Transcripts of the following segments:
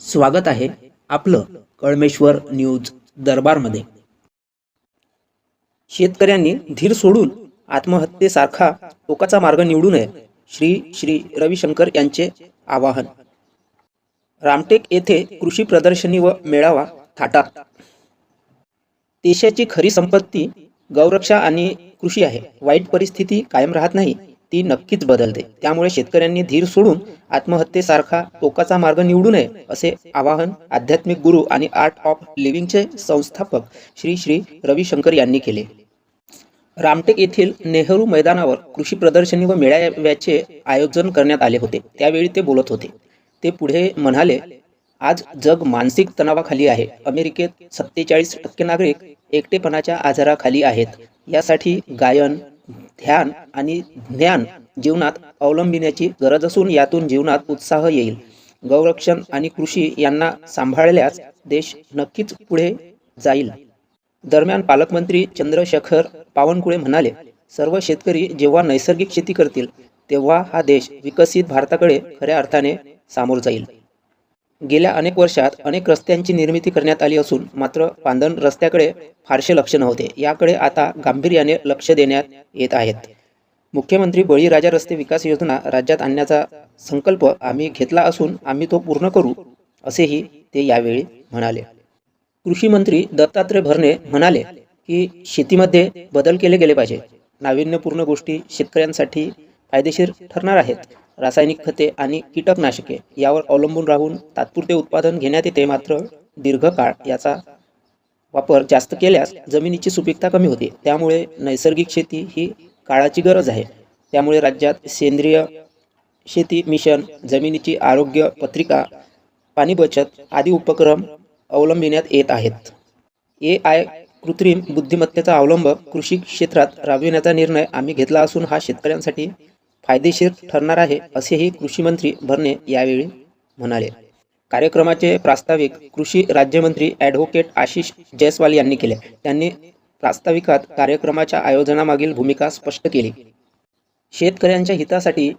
स्वागत आहे आपलं कळमेश्वर न्यूज दरबारमध्ये. शेतकऱ्यांनी धीर सोडून आत्महत्येसारखा टोकाचा मार्ग निवडू नये श्री श्री रविशंकर यांचे आवाहन. रामटेक येथे कृषी प्रदर्शनी व मेळावा थाटा देशाची खरी संपत्ती गौरक्षा आणि कृषी आहे. वाईट परिस्थिती कायम राहत नाही. ती नक्कीच बदलते. त्यामुळे शेतकऱ्यांनी धीर सोडून आत्महत्येसारखा टोकाचा मार्ग निवडू नये असे आवाहन आध्यात्मिक गुरु आणि आर्ट ऑफ लिव्हिंगचे संस्थापक श्री श्री रविशंकर यांनी केले. रामटेक येथील नेहरू मैदानावर कृषी प्रदर्शनी व मेळाव्याचे आयोजन करण्यात आले होते. त्यावेळी ते बोलत होते. ते पुढे म्हणाले आज जग मानसिक तणावाखाली आहे. अमेरिकेत सत्तेचाळीस टक्के नागरिक एकटेपणाच्या आजाराखाली आहेत. यासाठी गायन ध्यान आणि ज्ञान जीवनात अवलंबिण्याची गरज असून यातून जीवनात उत्साह येईल. गौरक्षण आणि कृषी यांना सांभाळल्यास देश नक्कीच पुढे जाईल. दरम्यान पालकमंत्री चंद्रशेखर पावनकुळे म्हणाले सर्व शेतकरी जेव्हा नैसर्गिक शेती करतील तेव्हा हा देश विकसित भारताकडे खऱ्या अर्थाने सामोर जाईल. गेल्या अनेक वर्षात अनेक रस्त्यांची निर्मिती करण्यात आली असून मात्र पांदण रस्त्याकडे फारसे लक्ष नव्हते. याकडे आता गांभीर्याने लक्ष देण्यात येत आहेत. मुख्यमंत्री बळीराजा रस्ते विकास योजना राज्यात आणण्याचा संकल्प आम्ही घेतला असून आम्ही तो पूर्ण करू असेही ते यावेळी म्हणाले. कृषी मंत्री दत्तात्रय भरणे म्हणाले की शेतीमध्ये बदल केले गेले पाहिजे. नाविन्यपूर्ण गोष्टी शेतकऱ्यांसाठी फायदेशीर ठरणार आहेत. रासायनिक खते आणि कीटकनाशके यावर अवलंबून राहून तात्पुरते उत्पादन घेण्यात येते मात्र दीर्घकाळ याचा वापर जास्त केल्यास जमिनीची सुपीकता कमी होते. त्यामुळे नैसर्गिक शेती ही काळाची गरज आहे. त्यामुळे राज्यात सेंद्रिय शेती मिशन जमिनीची आरोग्य पत्रिका पाणी बचत आदी उपक्रम अवलंबिण्यात येत आहेत. ए आय कृत्रिम बुद्धिमत्तेचा अवलंब कृषी क्षेत्रात राबविण्याचा निर्णय आम्ही घेतला असून हा शेतकऱ्यांसाठी फायदेशीर ठरणार आहे असेही कृषी मंत्री भरणे यावेळी म्हणाले. कार्यक्रमाचे प्रास्ताविक कृषी राज्यमंत्री ॲडव्होकेट आशिष जयस्वाल यांनी केले. त्यांनी प्रास्ताविकात कार्यक्रमाच्या आयोजनामागील भूमिका स्पष्ट केली. शेतकऱ्यांच्या हितासाठी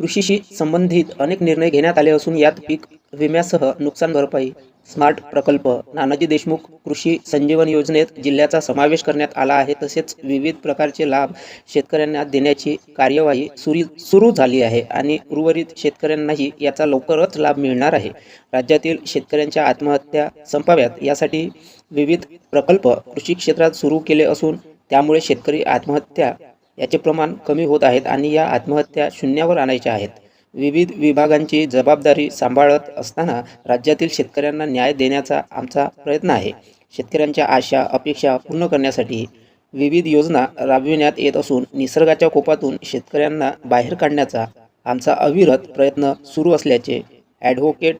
कृषीशी संबंधित अनेक निर्णय घेण्यात आले असून यात पीक विम्यासह नुकसान भरपाई स्मार्ट प्रकल्प नानाजी देशमुख कृषी संजीवन योजनेत जिल्ह्याचा समावेश करण्यात आला आहे. तसेच विविध प्रकारचे लाभ शेतकऱ्यांना देण्याची कार्यवाही सुरी सुरू झाली आहे आणि उर्वरित शेतकऱ्यांनाही याचा लवकरच लाभ मिळणार आहे. राज्यातील शेतकऱ्यांच्या आत्महत्या संपाव्यात यासाठी विविध प्रकल्प कृषी क्षेत्रात सुरू केले असून त्यामुळे शेतकरी आत्महत्या याचे प्रमाण कमी होत आहेत आणि या आत्महत्या शून्यावर आणायच्या आहेत. विविध विभागांची जबाबदारी सांभाळत असताना राज्यातील शेतकऱ्यांना न्याय देण्याचा आमचा प्रयत्न आहे. शेतकऱ्यांच्या आशा अपेक्षा पूर्ण करण्यासाठी विविध योजना राबविण्यात येत असून निसर्गाच्या कोपातून शेतकऱ्यांना बाहेर काढण्याचा आमचा अविरत प्रयत्न सुरू असल्याचे ॲडव्होकेट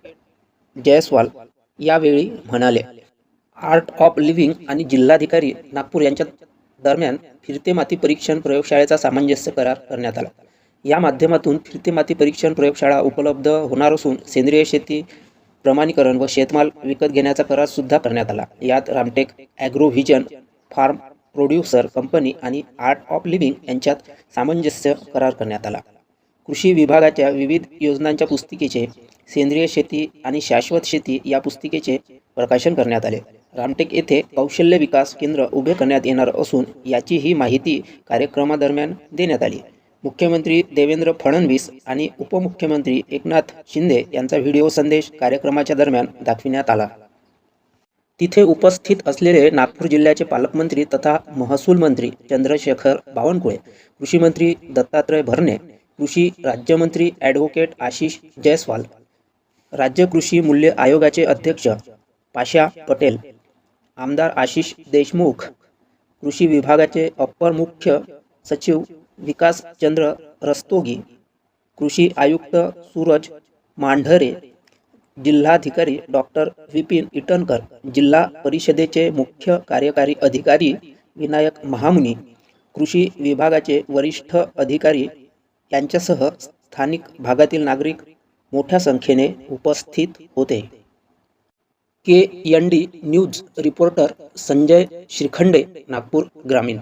जयस्वाल यावेळी म्हणाले. आर्ट ऑफ लिव्हिंग आणि जिल्हाधिकारी नागपूर यांच्या दरम्यान फिरते माती परीक्षण प्रयोगशाळेचा सामंजस्य करार करण्यात आला. या माध्यमातून फिरते माती परीक्षण प्रयोगशाळा उपलब्ध होणार असून सेंद्रिय शेती प्रमाणीकरण व शेतमाल विकत घेण्याचा करार सुद्धा करण्यात आला. यात Ramtek agro vision farm producer company आणि आर्ट ऑफ लिव्हिंग यांच्यात सामंजस्य करार करण्यात आला. कृषी विभागाच्या विविध योजनांच्या पुस्तिकेचे सेंद्रिय शेती आणि शाश्वत शेती या पुस्तिकेचे प्रकाशन करण्यात आले. रामटेक येथे कौशल्य विकास केंद्र उभे करण्यात येणार असून याची ही माहिती कार्यक्रमादरम्यान देण्यात आली. मुख्यमंत्री देवेंद्र फडणवीस आणि उपमुख्यमंत्री एकनाथ शिंदे यांचा व्हिडिओ संदेश कार्यक्रमाच्या दरम्यान दाखविण्यात आला. तिथे उपस्थित असलेले नागपूर जिल्ह्याचे पालकमंत्री तथा महसूल मंत्री चंद्रशेखर बावनकुळे कृषीमंत्री दत्तात्रय भरणे कृषी राज्यमंत्री ॲडव्होकेट आशिष जयस्वाल राज्य कृषी मूल्य आयोगाचे अध्यक्ष पाशा पटेल आमदार आशिष देशमुख कृषी विभागाचे अप्पर मुख्य सचिव विकास चंद्र रस्तोगी कृषी आयुक्त सूरज मांढरे जिल्हाधिकारी डॉक्टर विपिन इटनकर जिल्हा परिषदेचे मुख्य कार्यकारी अधिकारी विनायक महामुनी कृषी विभागाचे वरिष्ठ अधिकारी यांच्यासह स्थानिक भागातील नागरिक मोठ्या संख्येने उपस्थित होते. K N D news reporter Sanjay Shrikhande Nagpur ग्रामीण.